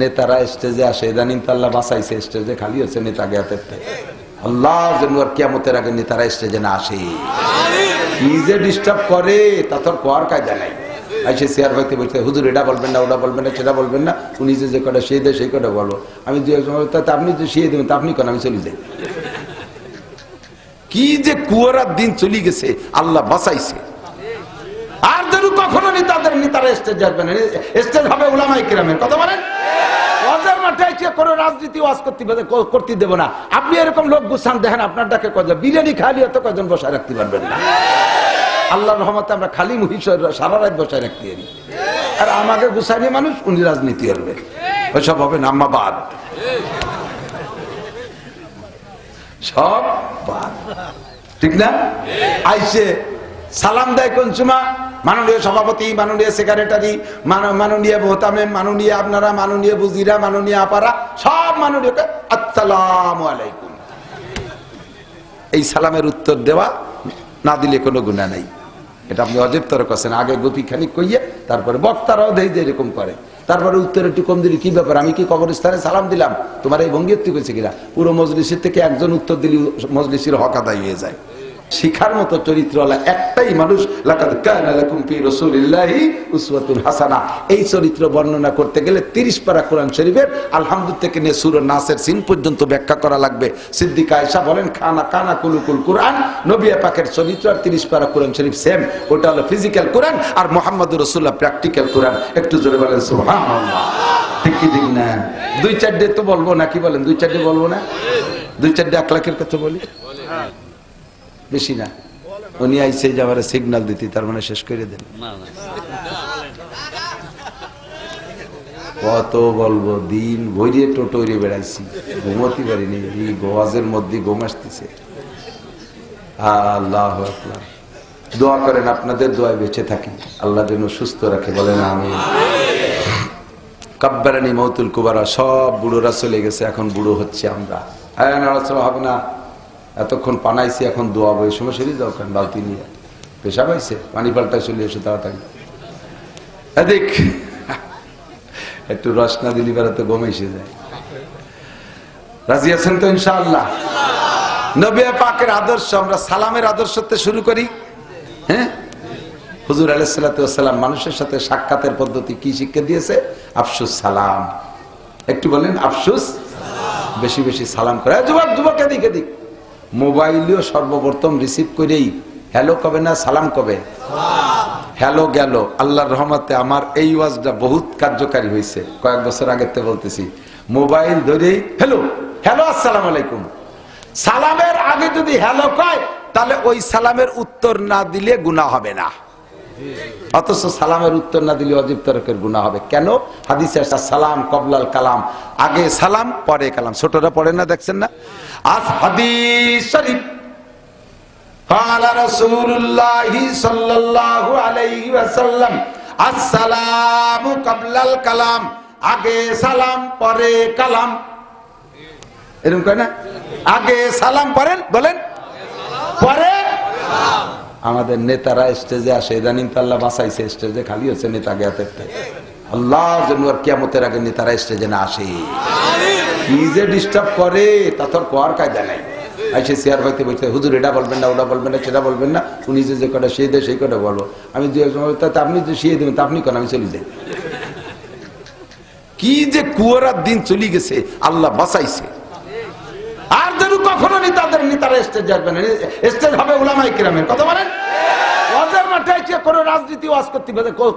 নেতারা স্টেজে আসে ইদানিং তো আল্লাহ বাঁচাইছে স্টেজে খালি হচ্ছে নেতা জ্ঞাতের আল্লাহ কিয়ামতের আগে নেতারা স্টেজে না আসে। কি যে ডিস্টার্ব করে তা তোর কোয়ার চেয়ার ভাইতে বলতে হুজুর এটা বলবেন না ওটা বলবেন না সেটা বলবেন না। উনি যে যে কটা সেই দেয় সেই কটা আমি দু একজন বলব, তা আপনি যে দেবেন তা আপনি কেন আমি চলে যাই। কি যে কুয়ারার দিন চলে গেছে আল্লাহ বাঁচাইছে। আর যেন কখনো নেতাদের নেতারা স্টেজ যাবেন স্টেজ হবে ওলামাই কিরামের কথা বলেন? এসে কোনো রাজনীতি ওয়াজ করতে করতে দেবো না। আপনি এরকম লোক গুছান, দেখেন আপনার ডাকে কজন বিরিয়ানি খালি এত কজন বসায় রাখতে পারবেন না। আল্লাহ রহমতে আমরা খালি মহিষ সারা রাত বসায় রাখতে পারি। আর আমাকে গুছানি মানুষ, উনি রাজনীতি করবে। ওইসব হবে নাম্মাবাদ সব বাদ। ঠিক না? আইসে সালাম দেয় কনসুমা মাননীয় সভাপতি, মাননীয় সেক্রেটারি, মান- মাননীয় মোহতামেম, মাননীয় আপনারা, মাননীয় বুজিরা, মাননীয় আপারা, সব মাননীয় আসসালাম আলাইকুম। এই সালামের উত্তর দেওয়া না দিলে কোনো গুণা নেই। এটা আপনি অজেব তর করছেন আগে গতি খানিক কইয়ে, তারপরে বক্তারাও দেই যে এরকম করে। তারপরে উত্তর একটু কম দিলি, কি ব্যাপার? আমি কি কবরস্থানে সালাম দিলাম? তোমার এই ভঙ্গি কইছে কিনা? পুরো মজলিসের থেকে একজন উত্তর দিলি, মজলিসের হক আদায় হয়ে যায়। শিখার মতো চরিত্রওয়ালা একটাই মানুষ হাসানা। এই চরিত্র বর্ণনা করতে গেলে 30 পারা কোরআন শরীফের আলহামদুলিল্লাহ থেকে নিয়ে সূরা নাসের সিন পর্যন্ত ব্যাখ্যা করা লাগবে। সিদ্দিকা আয়সা বলেন, খানা কানা কুলুকুল কোরআন। নবিয়া পাকের চরিত্র আর 30 পারা কোরআন শরীফ সেম ওটা হলো ফিজিক্যাল কোরআন আর মুহাম্মদুর রসুল্লাহ প্র্যাকটিক্যাল কোরআন। একটু জোরে বলেন না? দুই চারটে তো বলব না কি বলেন? দুই চারটে বলব না? দুই চারটে এক লাখের কথা বলি? বেশি না। উনি আইসে যে আমার সিগন্যাল দিতি তার মানে শেষ করে দেন। কত বলব দিন ভরিয়ে টোটোরে বেড়াইছি। ঘুমোতে পারিনি এই গোয়াজের মধ্যে ঘুম আসতেছে। আল্লাহ দোয়া করেন আপনাদের দোয়ায় বেঁচে থাকি। আল্লাহ যেন সুস্থ রাখে বলেন আমি কাব্বারানি মৌতুল কুবারা সব বুড়োরা চলে গেছে এখন বুড়ো হচ্ছে আমরা। হ্যাঁ হবে না। এতক্ষণ পানাইছি, এখন দোয়াবো এই সময় সেরে যাও কেন বালতি নিয়ে। পেশা পাইছে পানি পাল্টায় চলে এসে তাড়াতাড়ি। এদিক, একটু রস না দিলি বেড়াতে গম এসে যায়। রাজি আছেন তো ইনশাআল্লাহ? নবী পাকের আদর্শ, আমরা সালামের আদর্শতে শুরু করি। হ্যাঁ? হুজুর আলাইসালাম মানুষের সাথে সাক্ষাতের পদ্ধতি কি শিক্ষা দিয়েছে? আফসুস সালাম। একটু বলেন, আফসুস? বেশি বেশি সালাম করে। যুবক যুবক, এদিক এদিক। মোবাইলেও সর্বপ্রথম রিসিভ করেই, হ্যালো কবে না? সালাম কবে? হ্যালো গেল। আল্লাহর রহমতে আমার এই ওয়াজটা বহুত কার্যকারী হয়েছে। কয়েক বছর আগে থেকে বলতেছি, মোবাইল ধরেই, হ্যালো হ্যালো, আসসালাম আলাইকুম। সালামের আগে যদি হ্যালো কয়, তাহলে ওই সালামের উত্তর না দিলে গুণা হবে না। অথচ সালামের উত্তর না দিলে অজিব তরকের গুণা হবে কেন হাদিসে আসা সালাম কবলাল কালাম আগে সালাম পরে কালাম ছোটরা পড়ে না দেখছেন না আজ হাদিস শরীফ قال رسول الله صلى الله عليه وسلم السلام قبل الكلام আগে সালাম পরে কালাম এরকম কয় না আগে সালাম পড়েন বলেন পরে আমাদের নেতারা স্টেজে আসে ইদানিং তো আল্লাহ বাঁচাইছে স্টেজে খালি হচ্ছে নেতা জ্ঞাতের আল্লাহ আর কিয়ামতের আগে নেতারা স্টেজে না আসে। কি যে ডিস্টার্ব করে তা তোর কোয়ার কায়দা নাই। আইসে চেয়ার ভাইতে হুজুর এটা বলবেন না ওটা বলবেন না সেটা বলবেন না। উনি যে যে কটা সেই দেয় সেই কটা বলব। আমি বলব, আপনি যে শিয়ে দেবেন তা আপনি কেন আমি চলে যাই। কি যে কুয়ারার দিন চলে গেছে আল্লাহ বাঁচাইছে। নেতারা স্টেজ যাবেন স্টেজ হবে ওলামাই কিরামের। কথা বলেন? মাঠে রাজনীতি ওয়াজ করতে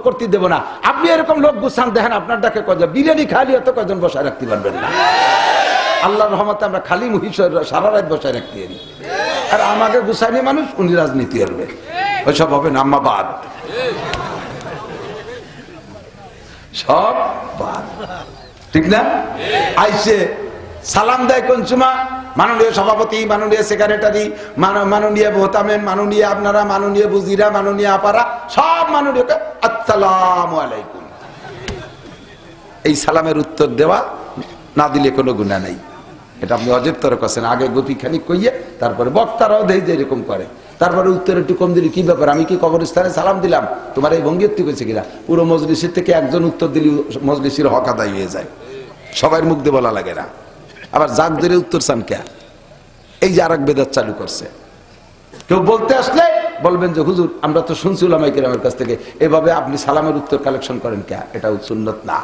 করতে দেবো না। আপনি এরকম লোক গুছান, দেখেন আপনার ডাকে বিরিয়ানি খালি কজন বসায় রাখতে পারবেন না। আল্লাহ রহমতে আমরা খালি সারা রাত বসায় রাখতে পারি। আর গুছানি মানুষ, উনি রাজনীতি করবে। ওইসব হবে নাম্মাবাদ সব বাদ। ঠিক না? আইসে সালাম দেয় কনসুমা মাননীয় সভাপতি, মাননীয় সেক্রেটারি মাননীয় মোহতামেম, মাননীয় আপনারা, মাননীয় বুজিরা, মাননীয় আপারা, সব মাননীয় আসসালাম আলাইকুম। এই সালামের উত্তর দেওয়া না দিলে কোনো গুণা নেই। এটা আপনি অজেব তর করছেন আগে গতি খানিক কইয়ে, তারপরে বক্তারাও দেই যে এরকম করে। তারপরে উত্তর একটু কম দিলি কি ব্যাপার? আমি কি কবরস্থানে সালাম দিলাম? তোমার এই ভঙ্গি তুই কইছে কিনা পুরো মজলিসের থেকে একজন উত্তর দিলি মজলিসের হক আদায় হয়ে যায়। সবার মুখ দিয়ে বলা লাগে না। আবার জাগ ধরে উত্তর চান কে? এই যে আর এক বেদাত চালু করছে। কেউ বলতে আসলে বলবেন যে, হুজুর, আমরা তো শুনছি উলামাই কেরামের কাছ থেকে, এভাবে আপনি সালামের উত্তর কালেকশন করেন কে? এটা সুন্নত না।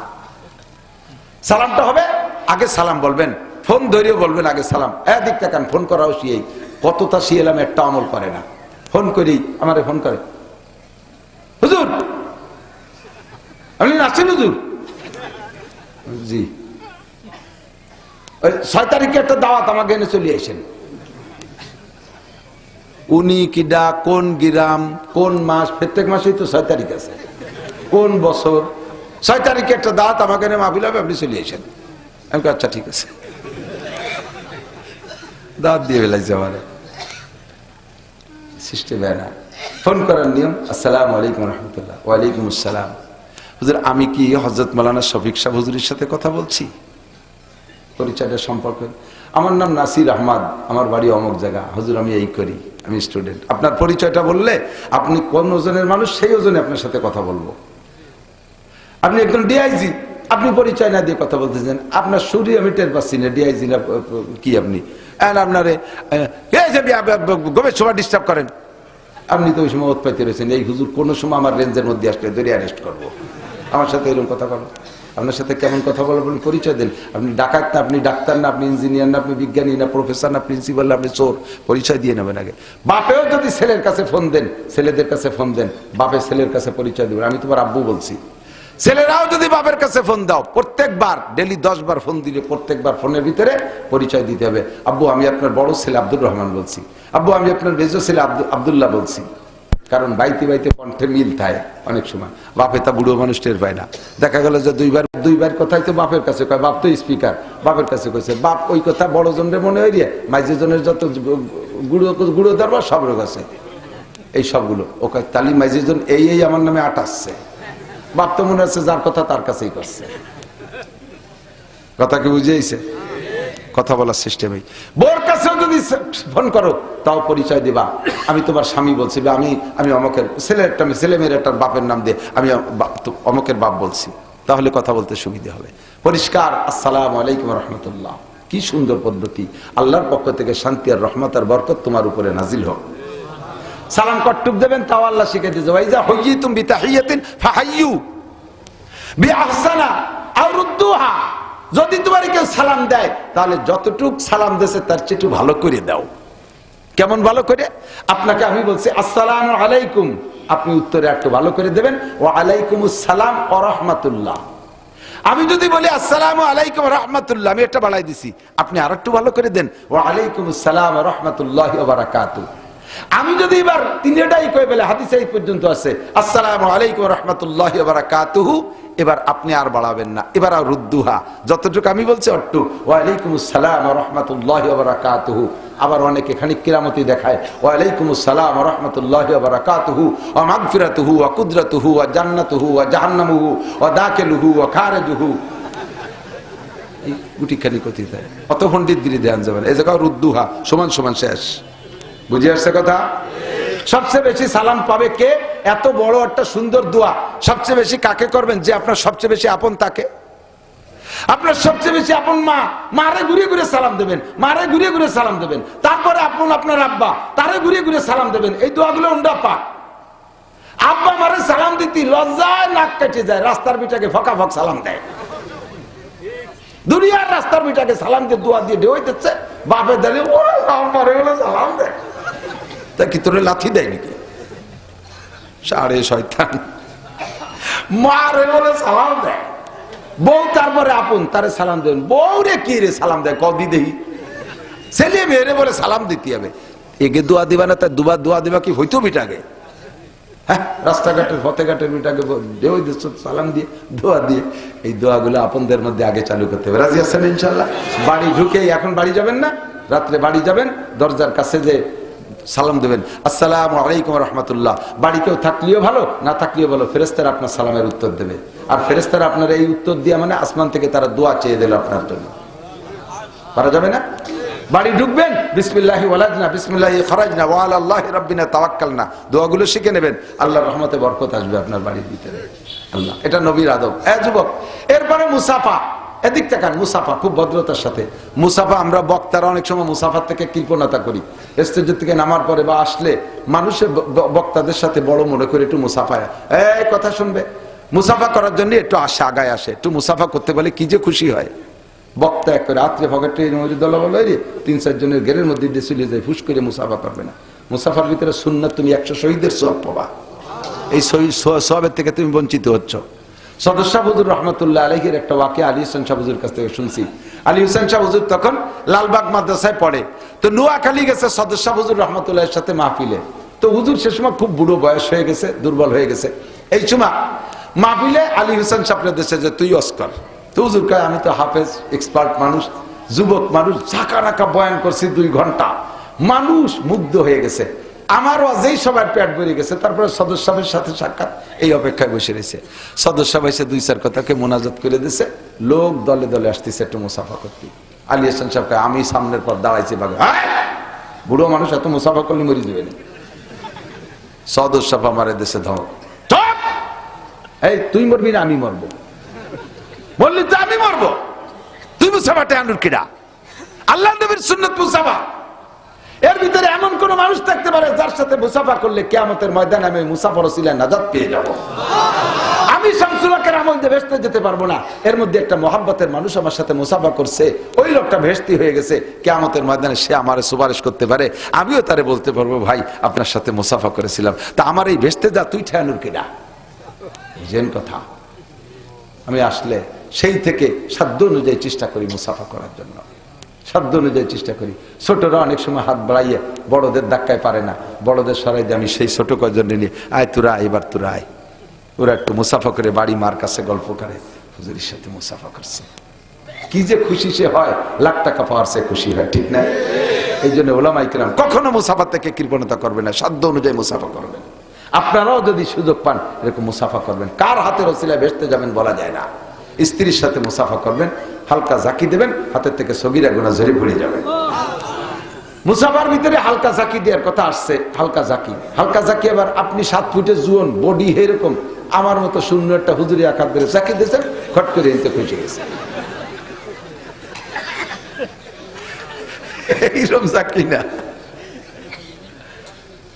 সালামটা হবে? আগে সালাম বলবেন। ফোন ধরিয়ে বলবেন আগে সালাম। এদিক তাকান, ফোন করাও শিয়েই। কতটা শিয়েলাম একটা আমল করে না। ফোন করি, আমারে ফোন করে। হুজুর! আপনি আছেন হুজুর? জি। ছয় তারিখে একটা দাওয়াত আমাকে এনে চলে আসেন। উনি কিডা কোন গিরাম, কোন মাস, প্রত্যেক মাসেই তো ছয় তারিখ আছে। কোন বছর? ছয় তারিখে একটা দাঁত আমাকে এনে মাহফিল হবে, আপনি চলে এসেন আমি আচ্ছা ঠিক আছে। দাঁত দিয়ে ফেলাইছে আমার। সিস্টেম না। ফোন করার নিয়ম, আসসালাম আলাইকুম রহমতুল্লাহ, ওয়ালাইকুম আসসালাম। হুজুর, আমি কি হজরত মালানা শফিক সাহ হুজুরের সাথে কথা বলছি? পরিচয়টা সম্পর্কে। আমার নাম নাসির আহমদ, আমার বাড়ি অমুক জায়গা। হুজুর, আমি এই করি, আমি স্টুডেন্ট আপনার পরিচয়টা বললে আপনি কোন ওজনের মানুষ, সেই ওজনে আপনার সাথে কথা বলব। আপনি একজন ডিআইজি আপনি পরিচয় না দিয়ে কথা বলতেছেন। আপনার শরীর আমি টের পাচ্ছি না ডিআইজি না কি আপনি? আপনারে সময় ডিস্টার্ব করেন। আপনি তো ওই সময় উৎপাইতে রয়েছেন। এই হুজুর কোনো সময় আমার রেঞ্জের মধ্যে আসলে ধরে অ্যারেস্ট করব। আমার সাথে এরকম কথা বলো। আপনার সাথে কেমন কথা বলো বলেন, পরিচয় দেন। আপনি ডাকাত না, আপনি ডাক্তার না, আপনি ইঞ্জিনিয়ার না, আপনি বিজ্ঞানী না, প্রফেসর না, প্রিন্সিপাল না, আপনি চোর। পরিচয় দিয়ে নেবেন আগে। বাপেও যদি ছেলের কাছে ফোন দেন, ছেলেদের কাছে ফোন দেন, বাপে ছেলের কাছে পরিচয় দেবেন। আমি তোমার আব্বু বলছি। ছেলেরাও যদি বাপের কাছে ফোন দাও, প্রত্যেকবার ডেলি দশ বার ফোন দিলে প্রত্যেকবার ফোনের ভিতরে পরিচয় দিতে হবে। আব্বু, আমি আপনার বড় ছেলে আব্দুর রহমান বলছি। আব্বু, আমি আপনার মেজো ছেলে আব্দুল্লাহ বলছি। কারণ বাইতে বাইতে কণ্ঠে মিল থাকে অনেক সময়। বাপে তা বুড়ো মানুষ টের পায় না। দেখা গেল যে দুইবার দুইবার কথাই তো বাপের কাছে কয়, বাপ তো স্পিকার বাপের কাছে কইছে, বাপ ওই কথা বড় জনের মনে হই রে? মাইজে জনের যত গুঁড়ো গুঁড়ো দরবার সব রোগ আছে। এই সবগুলো। ওকে তালি মাইজিজন এই এই আমার নামে আটাচ্ছে বাপ তো মনে হচ্ছে যার কথা তার কাছেই করছে। কথা কি বুঝিয়েছে? কথা বলার সিস্টেমে বোর কাছেও যদি ফোন করো, তাও পরিচয় দিবা। আমি তোমার স্বামী বলছি, বা আমি আমি অমকের ছেলের একটা ছেলে মেয়ের একটা বাপের নাম দিয়ে আমি অমকের বাপ বলছি। তাহলে কথা বলতে সুবিধা হবে। পরিষ্কার, আসসালাম আলাইকুম রহমতুল্লাহ। কি সুন্দর পদ্ধতি। আল্লাহর পক্ষ থেকে শান্তি আর রহমত আর বরকত তোমার উপরে নাজিল হোক। সালাম কট্টুক দেবেন, তাও আল্লাহ শিখে দিতে ওয়াইজা হুইয়িতুম বিতাহিয়াতিন ফাহাইয়ু বিআহসানা আও রুদ্দুহা। যদি তোমার কেউ সালাম দেয়, তাহলে যতটুক সালাম দেছে, তার চেয়ে ভালো করে দাও। কেমন ভালো করে? আপনাকে আমি বলছি, আসসালাম আলাইকুম। আপনি উত্তরে একটু ভালো করে দেবেন ও আলাইকুম সালাম ও রহমাতুল্লাহ। আমি যদি বলি, আসসালাম আলাইকুম রহমাতুল্লাহ, আমি একটা বাড়াই দিছি। আপনি আর একটু ভালো করে দেন ও আলাইকুম সালাম রহমাতুল্লাহ বারাকাতু আমি যদি এবার তিনটাই কয়ে বলে হাদিসে এই পর্যন্ত আছে, আসসালামু আলাইকুম রহমতুল্লাহ বারাকাতুহু এবার আপনি আর বাড়াবেন না। এবার আর রুদ্দুহা। যতটুকু আমি বলছি অট্টু। ওয়ালাইকুম আসসালাম রহমতুল্লাহ বারাকাতুহু আবার অনেকে খানিক কিরামতি দেখায় ওয়ালাইকুম আসসালাম রহমতুল্লাহ বারাকাতুহু ও মাগফিরাতুহু ও কুদরতুহু ও জান্নাতুহু ও জাহান্নামুহু ও দাকেলুহু ও খারেজুহু এই গুটি খানি কথিত অত পণ্ডিত গিরি দেন যাবেন এই জায়গায় রুদ্দুহা, সমান সমান শেষ। বুঝে আসছে কথা? সবচেয়ে বেশি সালাম পাবে কে? এত বড় একটা সুন্দর দোয়া সবচেয়ে বেশি কাকে করবেন? যে আপনার সবচেয়ে বেশি আপন তাকে? আপনার সবচেয়ে বেশি আপন মা? মারে ঘুরে ঘুরে সালাম দেবেন। মারে ঘুরে ঘুরে সালাম দেবেন। তারপরে আপন আপনার আব্বা, তারে ঘুরে ঘুরে সালাম দেবেন। এই দোয়াগুলো উন্ডা পা আব্বা মারে সালাম দিতি, লজ্জায় নাক কেটে যায়, রাস্তার বিটাকে ফকা ফক সালাম দেয়। দুনিয়ার রাস্তার বিটাকে সালাম দিয়ে দোয়া দিয়ে ঢেউ দিচ্ছে বাপে দাঁড়িয়ে সালাম দেয় তা কি তোরে লাথি দেয় নাকি? সাড়ে শয়তান। মারে বলে সালাম দেয়। বউ তারপরে আপন, তারে সালাম দেবেন বউ রে কি রে সালাম দেয়? কদি দেহি। ছেলে মেয়েরে বলে সালাম দিতে হবে। এগে দোয়া দিবা না তার দুবার দোয়া দিবা কি হইতো বিটাকে হ্যাঁ রাস্তাঘাটের, ফতেঘাটের বিটাকে দেওয়া দিচ্ছ সালাম দিয়ে, দোয়া দিয়ে, এই দোয়াগুলো আপনদের মধ্যে আগে চালু করতে হবে। রাজি আছেন ইনশাল্লাহ? বাড়ি ঢুকে এখন বাড়ি যাবেন না? রাত্রে বাড়ি যাবেন, দরজার কাছে যে সালাম দেবেন। আসসালাম আলাইকুম রহমতুল্লাহ। বাড়ি কেউ থাকলেও ভালো, না থাকলেও ভালো ফেরেস্তারা আপনার সালামের উত্তর দেবে। আর ফেরেস্তারা আপনার এই উত্তর দিয়ে মানে আসমান থেকে তারা দোয়া চেয়ে দিল আপনার জন্য। পারা যাবে না? বাড়ি ঢুকবেন, বিসমিল্লাহি ওয়ালাজনা বিসমিল্লাহি খরাজনা ওয়াল আল্লাহ রাব্বিনা তাওয়াক্কালনা। দোয়াগুলো শিখে নেবেন, আল্লাহর রহমতে বরকত আসবে আপনার বাড়ির ভিতরে। আল্লাহ, এটা নবীর আদব। এ যুবক, এরপরে মুসাফা। এদিক তাকান, মুসাফা, খুব ভদ্রতার সাথে। মুসাফা, আমরা বক্তারা অনেক সময় মুসাফার থেকে কৃপণতা করি। স্টেজ থেকে নামার পরে বা আসলে মানুষের বক্তাদের সাথে বড় মনে করে একটু মুসাফায় এই কথা শুনবে। মুসাফা করার জন্য একটু আসে আগায় আসে। একটু মুসাফা করতে পারলে কি যে খুশি হয়। বক্তা এক করে রাত্রে পকেটে দল বলে তিন চারজনের গেরের মধ্যে দিয়ে চলে যায়, ফুস করে মুসাফা করবে না। মুসাফার ভিতরে সুন্নাত তুমি একশো শহীদের সব পাবা। এই শহীদ সবের থেকে তুমি বঞ্চিত হচ্ছ। সদস্য হুজুর রহমতুল্লাহ আলহির একটা ওয়াকে আলী হোসেন শাহ হুজুর কাছ থেকে শুনছি। আলী হোসেন শাহ হুজুর তখন লালবাগ মাদ্রাসায় পড়ে। তো নোয়াখালী গেছে সদস্য হুজুর রহমতুল্লাহের সাথে মাহফিলে। তো হুজুর সে সময় খুব বুড়ো বয়স হয়ে গেছে, দুর্বল হয়ে গেছে। এই সময় মাহফিলে আলী হোসেন সাপনের দেশে যে তুই অস্কর। তো হুজুর কয়, আমি তো হাফেজ এক্সপার্ট মানুষ, যুবক মানুষ ঝাঁকা রাখা বয়ান করছি দুই ঘণ্টা। মানুষ মুগ্ধ হয়ে গেছে। আমারও যেই সবার পেট বেরিয়ে গেছে, তারপরে সদস্য সাহেবের সাথে সাক্ষাৎ। এই অপেক্ষায় বসে রয়েছে। সদস্য সাহেব এসে দুই চার কথাকে মোনাজাত করে দিয়েছে। লোক দলে দলে আসতেছে একটু মুসাফা করতে। আলী হাসান সাহেবকে আমি সামনের পর দাঁড়াইছি বাগে বুড়ো মানুষ এত মুসাফা করলে মরি দেবে না। সদস্য এ দেশে এই, তুই মরবি না, আমি মরবো। বললি, তো আমি মরবো। তুই মুসাফাটা আনুর কিরা আল্লাহ নবীর সুন্নত মুসাফা। এর ভিতরে এমন কোন মানুষ থাকতে পারে যার সাথে মুসাফা করলে কেয়ামতের ময়দানে আমি মুসাফর ছিলেন নাজাত পেয়ে যাব। আমি ভেসতে যেতে পারব না। এর মধ্যে একটা মানুষ আমার সাথে মুসাফা করছে। ওই লোকটা হয়ে গেছে। ময়দানে সে আমার সুপারিশ করতে পারে। আমিও তারে বলতে পারব, ভাই, আপনার সাথে মুসাফা করেছিলাম। তা আমার এই ভেস্তে যা, তুই ঠেয়ানুর কিনা বুঝেন কথা। আমি আসলে সেই থেকে সাধ্য অনুযায়ী চেষ্টা করি মুসাফা করার জন্য। সাধ্য অনুযায়ী চেষ্টা করি। ছোটরা অনেক সময় হাত বাড়াইয়ে বড়দের ধাক্কায় পারে না। বড়দের সরাই দিয়ে আমি সেই ছোট কজন নিয়ে আয় তোরা আয়, এবার তোরা আয়। ওরা একটু মুসাফা করে বাড়ি মার কাছে গল্প করে হুজুরির সাথে মুসাফা করছে। কি যে খুশি সে হয় লাখ টাকা পাওয়ার সে খুশি হয় ঠিক না? এই জন্য ওলামাই কিরাম কখনো মুসাফা থেকে কৃপণতা করবে না সাধ্য অনুযায়ী মুসাফা করবেন আপনারাও যদি সুযোগ পান এরকম মুসাফা করবেন। কার হাতের ওসিলায় ভেসতে যাবেন বলা যায় না। স্ত্রীর সাথে মুসাফা করবেন হালকা জাকি দেবেন, হাতের থেকে সগিরা গুণা ঝরে পড়ে যাবে। মুসাফার ভিতরে হালকা জাকি দেওয়ার কথা আসছে, হালকা জাকি হালকা জাকি আবার আপনি সাত ফুটের জুয়ন, বডি এরকম, আমার মতো শূন্য একটা হুজুরি আকার ধরে জাকি দিয়েছেন, খট করে এনতে খুঁজে গেছে এইরকম জাকি না।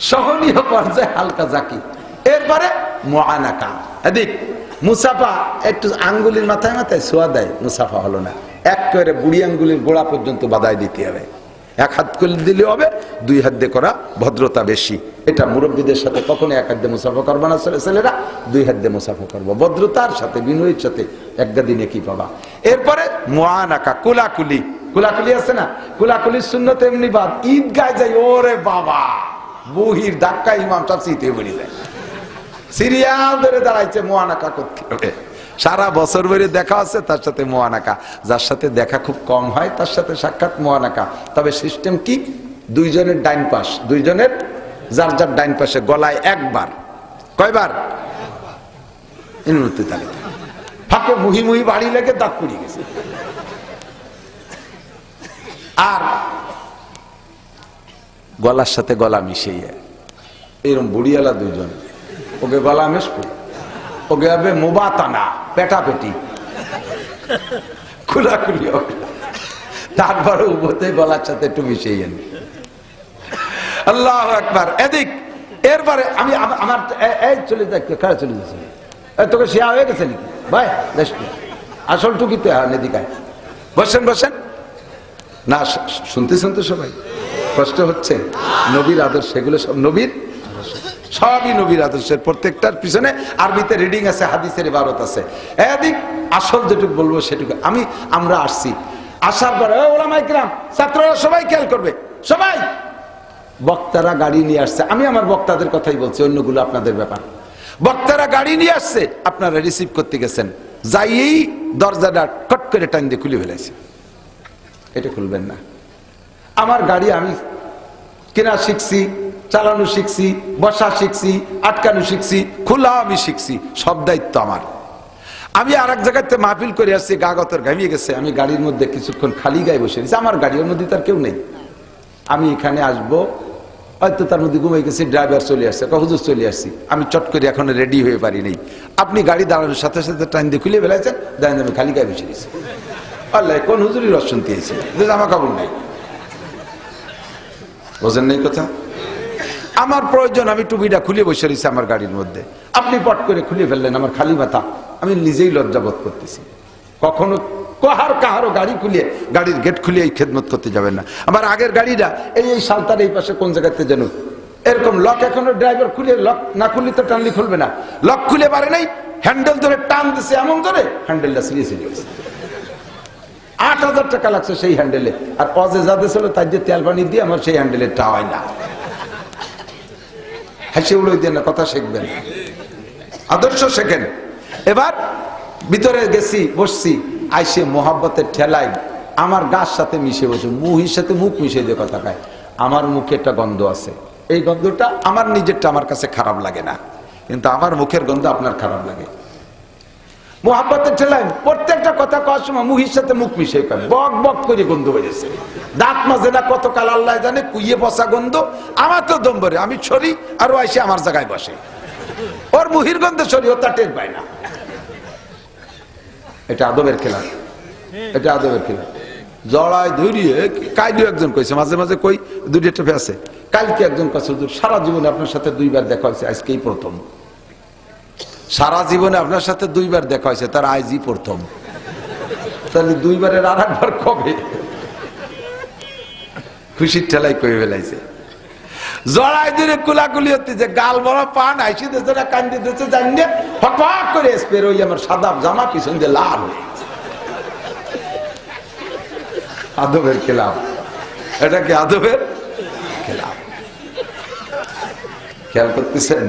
সহনীয় পর্যায়ে হালকা জাকি এরপরে মহানাকা এদিক। মুসাফা, একটু আঙ্গুলির মাথায় মাথায় সোয়া দেয়, মুসাফা হলো না। এক করে বুড়ি আঙ্গুলির গোড়া পর্যন্ত বাদায় দিতে হবে। এক হাত করে দিলে হবে, দুই হাত দিয়ে করা ভদ্রতা বেশি। এটা মুরব্বীদের সাথে কখনো এক হাত দিয়ে মুসাফা করবে না, ছেলে ছেলেরা দুই হাত দিয়ে মুসাফা করব। ভদ্রতার সাথে, বিনয়ের সাথে একটা দিনে কি পাবা? এরপরে মহানাকা কুলাকুলি। কুলাকুলি আছে না? কুলাকুলির শূন্য তেমনি বাদ। ঈদ গায়ে যাই, ওরে বাবা! বহির ধাক্কা ইমাম সাহেব বেরিয়ে যায় সিরিয়াল ধরে দাঁড়াইছে মোয়ানাকা করতে। হবে সারা বছর ভরে দেখা আছে তার সাথে মোয়ানাকা। যার সাথে দেখা খুব কম হয়, তার সাথে সাক্ষাৎ মোয়ানাকা। তবে সিস্টেম কি? দুইজনের ডাইন পাশ, দুইজনের যার যার ডাইন পাশে গলায় একবার। কয়বার? ফাঁকে মুহি মুহি বাড়ি লেগে দাঁত পুড়িয়ে গেছে। আর গলার সাথে গলা মিশিয়ে এরকম বুড়িয়ালা দুইজন। ওকে গলা মেশবো। ওকে হবে মোবাতানা পেটাপেটি খুলাখুলি হবে তারপরে উভতে গলার সাথে একটু মিশিয়ে এনে আল্লাহ একবার এদিক, এরপরে আমি আমার এই চলে যাই কারা চলে যাচ্ছে তোকে শেয়া হয়ে গেছে নাকি? ভাই দেশ আসল টুকিতে হয় এদিকায় বসেন বসেন। না শুনতে শুনতে সবাই। কষ্ট হচ্ছে। নবীর আদর্শ, এগুলো সব নবীর। সবই নবীর আদর্শের। প্রত্যেকটার পিছনে আরবিতে রিডিং আছে, হাদিসের ইবারত আছে। এদিক আসল যেটুকু বলব সেটুকু। আমি, আমরা আসছি। আসার পরে "ও ওলামাই কিরাম, ছাত্ররা সবাই খেয়াল করবে। সবাই! বক্তারা গাড়ি নিয়ে আসছে। আমি আমার বক্তাদের কথাই বলছি, অন্যগুলো আপনাদের ব্যাপার। বক্তারা গাড়ি নিয়ে আসছে, আপনারা রিসিভ করতে গেছেন। যাইয়েই দরজাটা কট করে টাইম দিয়ে খুলে ফেলেছে। এটা খুলবেন না। আমার গাড়ি আমি কেনা শিখছি। চালানো শিখছি, বসা শিখছি, আটকানো শিখছি খোলা আমি শিখছি, সব দায়িত্ব আমার। আমি আর এক জায়গাতে মাহফিল করে আসছি, গা গতর ঘামিয়ে গেছে, আমি গাড়ির মধ্যে কিছুক্ষণ খালি গায়ে বসে রয়েছি। আমার গাড়ির মধ্যে তার কেউ নেই। আমি এখানে আসব, হয়তো তার মধ্যে ঘুমিয়ে গেছি ড্রাইভার চলে আসছে হুজুর চলে আসছি। আমি চট করে এখন রেডি হয়ে পারি নেই। আপনি গাড়ি দাঁড়ানোর সাথে সাথে টাইম দিয়ে খুলে ফেলেছেন দেখেন আমি খালি গায়ে বসে রয়েছি। আল্লাহ, কোন হুজুরি রস এসে যে জামা কাপড় নেই। বোঝেন নেই কথা? আমার প্রয়োজন, আমি টুপিটা খুলে বসে রয়েছি আমার গাড়ির মধ্যে। আপনি পট করে খুলে ফেললেন আমার খালি মাথা। আমি নিজেই লজ্জাবোধ করতেছি। কখনো কাহার কাহারও গাড়ি খুলে গাড়ির গেট খুলে এই খেদমত করতে যাবেন না। আমার আগের গাড়িটা, এই এই সালতার এই পাশে কোন জায়গাতে যেন। এরকম লক এখনও ড্রাইভার খুলে লক না খুললে তো টানলি খুলবে না। লক খুলে পারে নাই হ্যান্ডেল ধরে টান দিছে এমন ধরে হ্যান্ডেলটা সিরিয়ে সিরিয়ে আট হাজার টাকা লাগছে সেই হ্যান্ডেলে আর অজে যাদের ছিল তার যে তেল পানি দিয়ে আমার সেই হ্যান্ডেলের টা হয় না। হাসি উড়ে দিয়ে না, কথা শিখবেন। আদর্শ শেখেন। এবার ভিতরে গেছি, বসছি, আইসে মোহাব্বতের ঠেলাই আমার গাছ সাথে মিশে বসে, মুহির সাথে মুখ মিশে দিয়ে কথা খায় আমার মুখে একটা গন্ধ আছে। এই গন্ধটা আমার নিজেরটা আমার কাছে খারাপ লাগে না। কিন্তু আমার মুখের গন্ধ আপনার খারাপ লাগে। মোহাব্বতের ঠেলাই প্রত্যেকটা কথা কওয়ার সময় মুহির সাথে মুখ মিশে পায় বক বক করে গন্ধ হয়েছে দাঁত মাজে না কত কাল আল্লাহ জানে কুইয়ে বসা গন্ধ। আমার তো দম ভরে আমি ছড়ি আর ও এসে আমার জায়গায় বসে। ওর মুহির গন্ধে ছড়ি ও তা টের পায় না। এটা আদবের খেলা। এটা আদবের খেলা। জড়ায় ধরিয়ে কাইলিও একজন কইছে, মাঝে মাঝে কই দুটি টেপে আছে। কালকে একজন কাছে সারা জীবনে আপনার সাথে দুইবার দেখা হয়েছে, আজকেই প্রথম। সারা জীবনে আপনার সাথে দুইবার দেখা হয়েছে, তার আইজি প্রথম। তাহলে দুইবারের আর একবার কবে? খুশির ঠেলাই কয়ে ফেলাইছে। জড়াই দিলে কুলাকুলি হচ্ছে যে গাল বড় পান, আইসি দিচ্ছে না কান্দি দিচ্ছে জানিয়ে হক করে স্পের ওই আমার সাদা জামা পিছন দিয়ে লাল আদবের খেলাম এটা কি আদবের? খেলাম খেয়াল করতেছেন?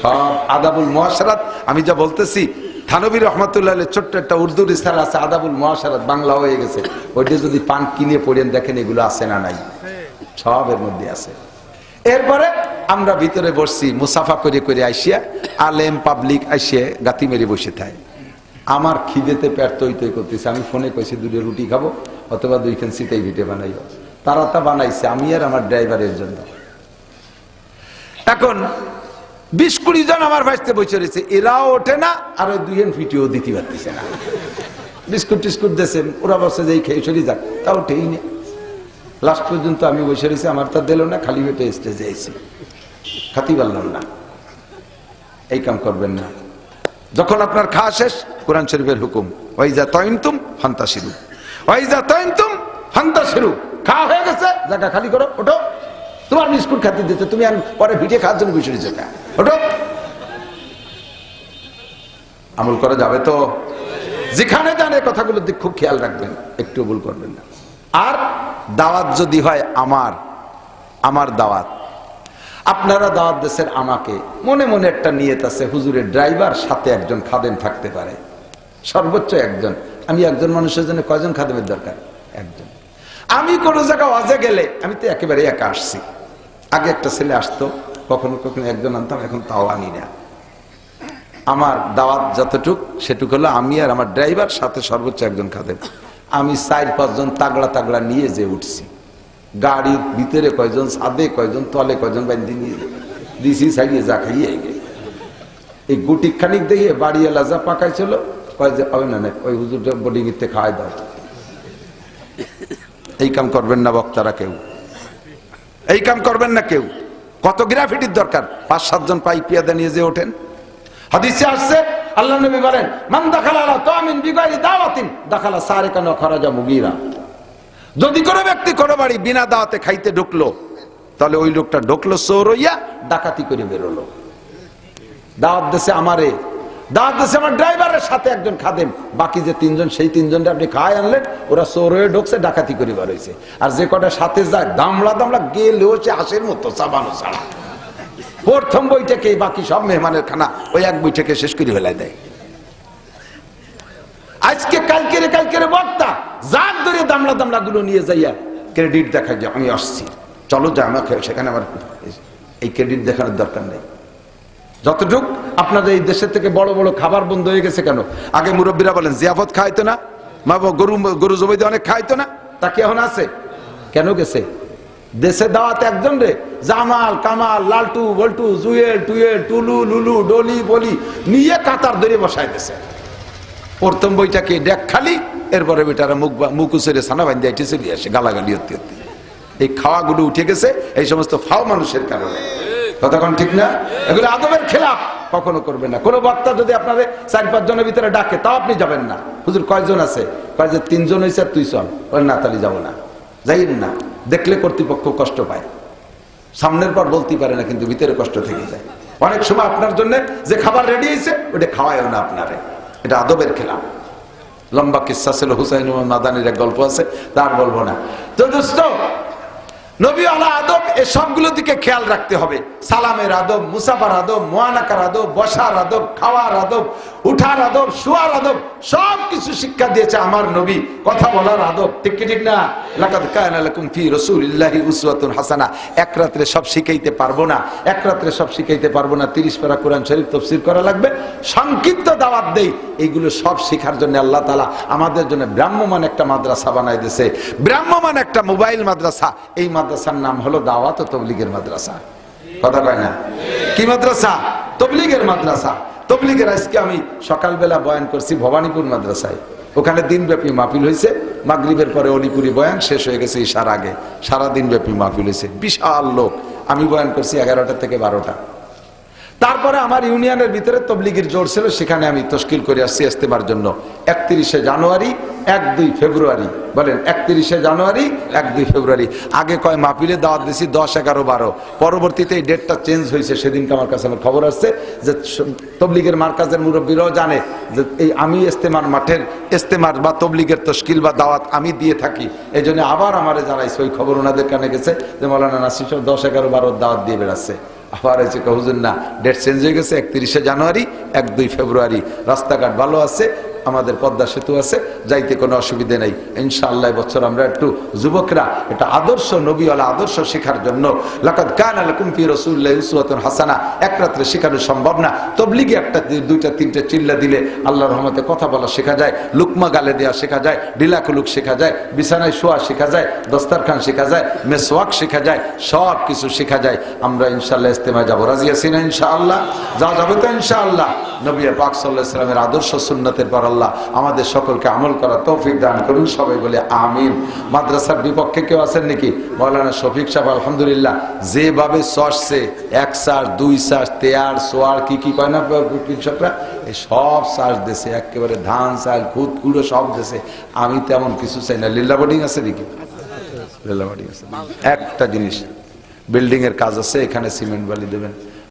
সব আদাবুল মহাসারাত আমি যা বলতেছি, থানবী রহমতুল্লাহ ছোট্ট একটা উর্দু রিসার আছে, আদাবুল মহাসারাত বাংলা হয়ে গেছে। ওইটা যদি পান কিনে পড়েন, দেখেন এগুলো আছে না নাই। সব এর মধ্যে আছে। এরপরে আমরা ভিতরে বসছি, মুসাফা করে করে আইসিয়া, আলেম, পাবলিক আইসিয়া গাতি মেরে বসে থাকে আমার খিদেতে পেট তৈ তৈ করতেছে। আমি ফোনে কইছি দুটো রুটি খাব অথবা দুইখান সিটাই ভিটে বানাইব তারা তা বানাইছে, আমি আর আমার ড্রাইভারের জন্য। এখন বিশ কুড়ি জন আমার ভাইতে বসে রয়েছে। এরাও ওঠে না, আর ওই দুইজন ভিডিও দিতে পারতেছে না। বিস্কুট টিস্কুট দিয়েছেন, ওরা বসে যে খেয়ে সরি যাক তা ওঠেই নেই লাস্ট পর্যন্ত আমি বসে রয়েছি, আমার তা দিল না, খালি পেটে স্টেজে আইছি। খাতি পারলাম না। এই কাম করবেন না। যখন আপনার খাওয়া শেষ, কোরআন শরীফের হুকুম, ওয়াইজা তৈমতুম ফান্তা শিরু ওয়াইজা তৈমতুম ফান্তা শিরু খাওয়া হয়ে গেছে, জায়গা খালি করো, ওঠো। তোমার বিস্কুট খাতে দিতে, তুমি আর পরে ভিডিও খাওয়ার জন্য বসে রয়েছে আমল করা যাবে তো? যেখানে যান এই কথাগুলোর দিক খুব খেয়াল রাখবেন, একটু ভুল করবেন না। আর দাওয়াত যদি হয় আমার আমার দাওয়াত। আপনারা দাওয়াত দেশের আমাকে। মনে মনে একটা নিয়ত আছে, হুজুরের ড্রাইভার সাথে একজন খাদেম থাকতে পারে। সর্বোচ্চ একজন। আমি একজন মানুষের জন্য কয়জন খাদেমের দরকার? একজন। আমি কোনো জায়গায় অজে গেলে, আমি তো একেবারে একা আসছি। আগে একটা ছেলে আসতো কখনো কখনো একজন আনতাম, এখন তাও আনি না। আমার দাওয়াত যতটুক, সেটুক হলো আমি আর আমার ড্রাইভার সাথে সর্বোচ্চ একজন খাদেম। আমি চার পাঁচজন তাগড়া তাগড়া নিয়ে যে উঠছি। গাড়ির ভিতরে কয়জন, ছাদে কয়জন, তলে কয়জন বান্ধি নিয়ে দিছি, ছাড়িয়ে যা খাইয়ে এই গুটি খানিক দেখে বাড়ি এলা যা পাকাইছিল, কয় যে হবে না ওই হুজুরটা বডি গিতে খাওয়াই দাও। এই কাম করবেন না বক্তারা কেউ। এই কাম করবেন না কেউ। কত গ্রাফিটির দরকার? পাঁচ সাতজন পাই পিয়াদা নিয়ে যে ওঠেন। হাদিসে আসছে আল্লাহ নবী বলেন, মান দাখালা তামিন বিগাইরি দাওয়াতিন, দাখালা সারে কেন খরাজা মুগীরা। যদি কোনো ব্যক্তি কোনো বাড়ি বিনা দাওয়াতে খাইতে ঢুকলো, তাহলে ওই লোকটা ঢুকলো, সৌরইয়া ডাকাতি করে বেরোলো। দাওয়াত দেশে আমারে দেশে আমার ড্রাইভারের সাথে একজন খাদেম। বাকি যে তিনজন, সেই তিনজনটা আপনি আনলেন, ওরা চোর হয়ে ঢুকছে, ডাকাতি করে বেরোইছে আর যে কটা সাথে যায় দামলা দামলা মতো চাবানো ছাড়া প্রথম বইটাকে বাকি সব মেহমানের খানা ওই এক বইটাকে শেষ করে ফেলাই দেয়। আজকে কালকের কালকের বক্তা যার ধরে দামলা দামলা গুলো নিয়ে যাইয়া ক্রেডিট দেখা যায় আমি আসছি। চলো যা, আমাকে সেখানে আমার এই ক্রেডিট দেখানোর দরকার নেই। যতটুক আপনাদের এই দেশের থেকে বড় বড় খাবার বন্ধ হয়ে গেছে কেন? আগে মুরব্বীরা বলেন, জিয়াফত খাইতো না, মা গরু গরু জমিতে অনেক খাইতো না। তা কি এখন আছে? কেন গেছে? দেশে দাওয়াত একজন রে, জামাল, কামাল, লালটু, বল্টু, জুয়েল, টুয়েল, টুলু, লুলু, ডলি, বলি, নিয়ে কাতার ধরে বসায় দিছে। প্রথম বইটাকে ডেক খালি? এরপরে বেটারা মুখ মুখ উচেরে সানা বান্ধি আইটে চলে আসে, গালাগালি হতে হতে এই খাওয়াগুলো উঠে গেছে, এই সমস্ত ফাও মানুষের কারণে। কতক্ষণ ঠিক না? এগুলো আদবের খেলাফ। কখনো করবে না। কোনো বক্তা যদি আপনাদের চার পাঁচ জনের ভিতরে ডাকে, তাও আপনি যাবেন না। হুজুর কয়জন আছে? কয় যে তিনজন হয়েছে আর তুই চল বলে, না, তাহলে যাব না। যাইন না। দেখলে কর্তৃপক্ষ কষ্ট পায়। সামনের পর বলতে পারে না, কিন্তু ভিতরে কষ্ট থেকে যায়। অনেক সময় আপনার জন্য যে খাবার রেডি হয়েছে ওটা খাওয়ায়ও না আপনারে। এটা আদবের খেলা লম্বা কিসা ছিল হুসাইন মাদানির এক গল্প আছে, তার বলব না। তো দোস্ত নবী আলা আদব সবগুলো দিকে খেয়াল রাখতে হবে। সালামের আদব, মুসাফার আদব মোয়ানাকার আদব, বসার আদব, খাওয়ার আদব, উঠার আদব, শোয়ার আদব সব কিছু শিক্ষা দিয়েছে আমার নবী। কথা বলার আদব, ঠিক কি ঠিক না? লাকাদ কানা লাকুম ফি রাসূলিল্লাহি উসওয়াতুন হাসানা। এক রাত্রে সব শিখাইতে পারব না, এক রাত্রে সব শিখাইতে পারব না 30 পারা কোরআন শরীফ তাফসীর করা লাগবে। সংক্ষিপ্ত দাওয়াত দেই, এইগুলো সব শেখার জন্য আল্লাহ তাআলা আমাদের জন্য ব্রাহ্মমান একটা মাদ্রাসা বানাই দিয়েছে। ব্রাহ্মমান একটা মোবাইল মাদ্রাসা, এই মাদ্রাসার নাম হলো দাওয়াত তবলিগের মাদ্রাসা। কথা কয় না? কি মাদ্রাসা? তবলিগের মাদ্রাসা। তবলিগের আজকে আমি সকালবেলা বয়ান করছি ভবানীপুর মাদ্রাসায়। ওখানে দিনব্যাপী মাহফিল হয়েছে। মাগরিবের পরে অলিপুরি বয়ান শেষ হয়ে গেছে ইশার আগে। সারা দিনব্যাপী মাহফিল হয়েছে। বিশাল লোক। আমি বয়ান করছি এগারোটা থেকে বারোটা। তারপরে আমার ইউনিয়নের ভিতরে তবলিগের জোর ছিল, সেখানে আমি তশকিল করে আসছি ইস্তেমার জন্য। একত্রিশে জানুয়ারি এক, দুই ফেব্রুয়ারি। বলেন, একত্রিশে জানুয়ারি, এক, দুই ফেব্রুয়ারি। আগে কয় মাপিলে দাওয়াত দিছি দশ, এগারো, বারো। পরবর্তীতে এই ডেটটা চেঞ্জ হয়েছে, সেদিনকে আমার কাছে আমার খবর আসছে যে তবলিগের মার্কাজের মুরব্বীরাও জানে যে এই আমি ইস্তেমার মাঠের ইস্তেমার বা তবলিগের তশকিল বা দাওয়াত আমি দিয়ে থাকি। এই জন্য আবার আমারে জানাইছে, ওই খবর ওনাদের কানে গেছে যে মৌলানা সাহেব দশ, এগারো বারো দাওয়াত দিয়ে বেড়াচ্ছে। আবার এসে হুজুর না ডেট চেঞ্জ হয়ে গেছে, একত্রিশে জানুয়ারি, এক, দুই ফেব্রুয়ারি। রাস্তাঘাট ভালো আছে আমাদের পদ্মা সেতু আছে, যাইতে কোনো অসুবিধে নেই। ইনশাআল্লাহ বছর আমরা একটু যুবকরা এটা আদর্শ, নবীওয়ালা আদর্শ শেখার জন্য লাকাদ কান আলাকুম ফি রাসূলিল্লাহি উসওয়াতুন হাসানা। এক রাত্রে শেখানো সম্ভব না। তবলিগে একটা দুইটা, তিনটা চিল্লা দিলে আল্লাহর রহমতে কথা বলা শেখা যায়, লুকমা গালে দেওয়া শেখা যায় ডিলাকুলুক শেখা যায়, বিছানায় শোয়া শেখা যায়, দস্তারখান শেখা যায়, মেসওয়াক শেখা যায়, সব কিছু শেখা যায়। আমরা ইনশাআল্লাহ ইস্তেমায় যাব। রাজি আছি না ইনশাআল্লাহ? যা যাবে তো ইনশাআল্লাহ। নবী পাক সাল্লাহ ইসলামের আদর্শ সুন্নতের পর আল্লাহ আমাদের সকলকে আমল করা তৌফিক দান করুন, সবাই বলে আমিন। মাদ্রাসার বিপক্ষে কেউ আছেন নাকি? মৌলানা শফিক সাহেব, আলহামদুলিল্লাহ। যেভাবে সসছে, এক সার দুই সার তেয়ার, সোয়ার, কি কি কয় না কৃষকরা? এই সব চাষ দেশে একেবারে ধান, চাল, খুদ, কুড়ো সব দেশে আমি তেমন কিছু চাই না। লিল্লা বোর্ডিং আছে নাকি? লিল্লা বোর্ডিং আছে। একটা জিনিস বিল্ডিং এর কাজ আছে, এখানে সিমেন্ট বালি দেবেন।